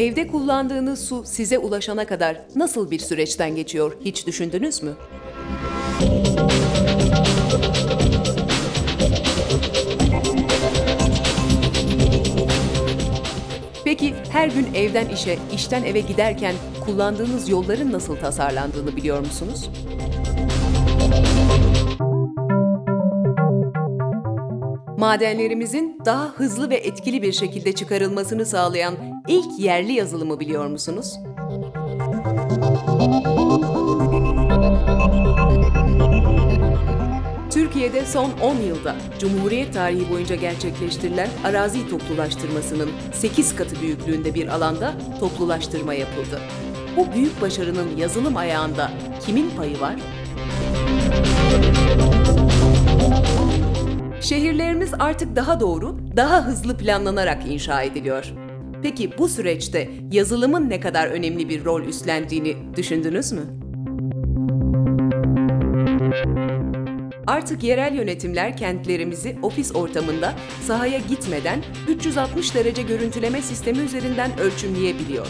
Evde kullandığınız su size ulaşana kadar nasıl bir süreçten geçiyor hiç düşündünüz mü? Peki her gün evden işe, işten eve giderken kullandığınız yolların nasıl tasarlandığını biliyor musunuz? Madenlerimizin daha hızlı ve etkili bir şekilde çıkarılmasını sağlayan ilk yerli yazılımı biliyor musunuz? Türkiye'de son 10 yılda Cumhuriyet tarihi boyunca gerçekleştirilen arazi toplulaştırmasının 8 katı büyüklüğünde bir alanda toplulaştırma yapıldı. Bu büyük başarının yazılım ayağında kimin payı var? Şehirlerimiz artık daha doğru, daha hızlı planlanarak inşa ediliyor. Peki bu süreçte yazılımın ne kadar önemli bir rol üstlendiğini düşündünüz mü? Artık yerel yönetimler kentlerimizi ofis ortamında sahaya gitmeden 360 derece görüntüleme sistemi üzerinden ölçümleyebiliyor.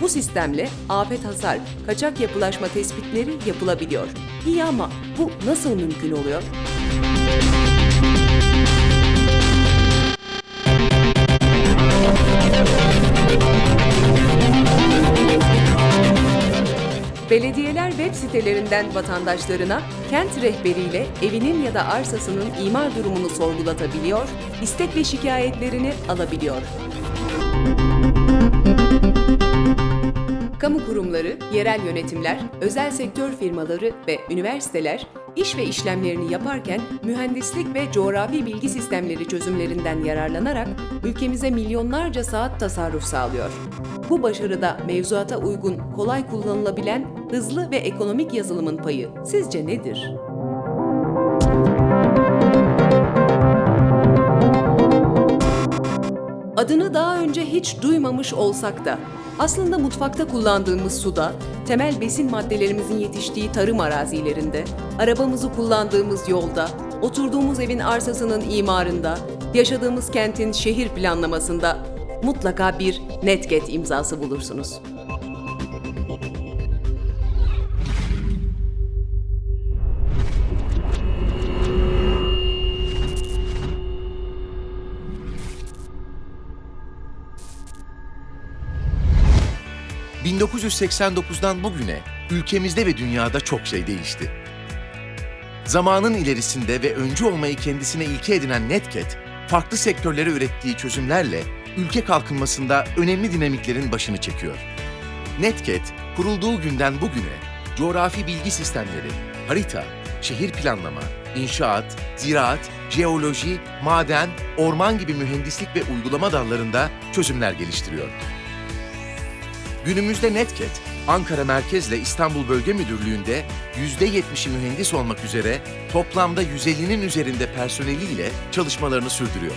Bu sistemle afet hasar, kaçak yapılaşma tespitleri yapılabiliyor. İyi ama bu nasıl mümkün oluyor? Belediyeler web sitelerinden vatandaşlarına kent rehberiyle evinin ya da arsasının imar durumunu sorgulatabiliyor, istek ve şikayetlerini alabiliyor. Kamu kurumları, yerel yönetimler, özel sektör firmaları ve üniversiteler iş ve işlemlerini yaparken mühendislik ve coğrafi bilgi sistemleri çözümlerinden yararlanarak ülkemize milyonlarca saat tasarruf sağlıyor. Bu başarıda mevzuata uygun, kolay kullanılabilen, hızlı ve ekonomik yazılımın payı sizce nedir? Adını daha önce hiç duymamış olsak da aslında mutfakta kullandığımız suda, temel besin maddelerimizin yetiştiği tarım arazilerinde, arabamızı kullandığımız yolda, oturduğumuz evin arsasının imarında, yaşadığımız kentin şehir planlamasında mutlaka bir Netget imzası bulursunuz. ...1989'dan bugüne ülkemizde ve dünyada çok şey değişti. Zamanın ilerisinde ve öncü olmayı kendisine ilke edinen Netcat, farklı sektörlere ürettiği çözümlerle ülke kalkınmasında önemli dinamiklerin başını çekiyor. Netcat, kurulduğu günden bugüne coğrafi bilgi sistemleri, harita, şehir planlama, inşaat, ziraat, jeoloji, maden, orman gibi mühendislik ve uygulama dallarında çözümler geliştiriyor. Günümüzde Netcat, Ankara merkezle İstanbul Bölge Müdürlüğü'nde %70'i mühendis olmak üzere toplamda 150'nin üzerinde personeliyle çalışmalarını sürdürüyor.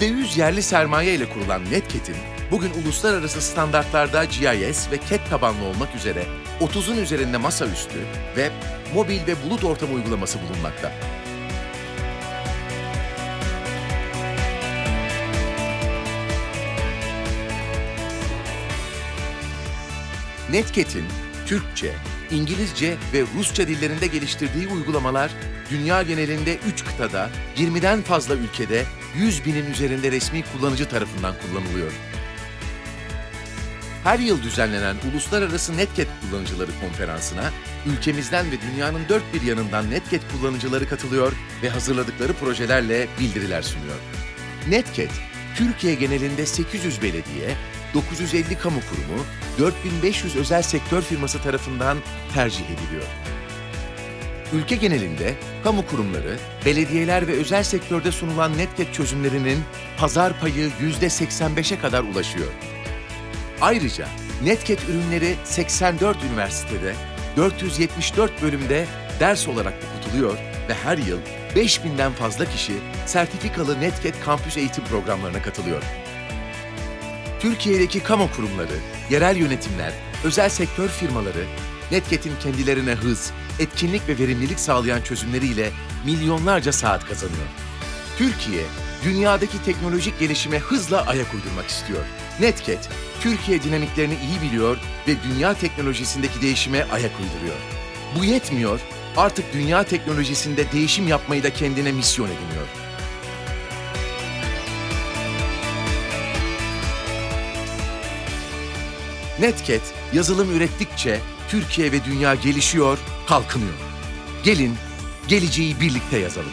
%100 yerli sermaye ile kurulan Netcat'in bugün uluslararası standartlarda GIS ve CAD tabanlı olmak üzere 30'un üzerinde masaüstü, web, mobil ve bulut ortamı uygulaması bulunmakta. Netcat'in Türkçe, İngilizce ve Rusça dillerinde geliştirdiği uygulamalar dünya genelinde 3 kıtada, 20'den fazla ülkede 100 binin üzerinde resmi kullanıcı tarafından kullanılıyor. Her yıl düzenlenen Uluslararası Netcat Kullanıcıları Konferansı'na ülkemizden ve dünyanın dört bir yanından Netcat kullanıcıları katılıyor ve hazırladıkları projelerle bildiriler sunuyor. Netcat, Türkiye genelinde 800 belediye, 950 kamu kurumu, 4500 özel sektör firması tarafından tercih ediliyor. Ülke genelinde kamu kurumları, belediyeler ve özel sektörde sunulan Netcat çözümlerinin pazar payı %85'e kadar ulaşıyor. Ayrıca Netcat ürünleri 84 üniversitede, 474 bölümde ders olarak okutuluyor ve her yıl 5000'den fazla kişi sertifikalı Netcat kampüs eğitim programlarına katılıyor. Türkiye'deki kamu kurumları, yerel yönetimler, özel sektör firmaları, Netcat'in kendilerine hız, etkinlik ve verimlilik sağlayan çözümleriyle milyonlarca saat kazanıyor. Türkiye, dünyadaki teknolojik gelişime hızla ayak uydurmak istiyor. Netcat, Türkiye dinamiklerini iyi biliyor ve dünya teknolojisindeki değişime ayak uyduruyor. Bu yetmiyor, artık dünya teknolojisinde değişim yapmayı da kendine misyon ediniyor. Netcat, yazılım ürettikçe Türkiye ve dünya gelişiyor, kalkınıyor. Gelin, geleceği birlikte yazalım.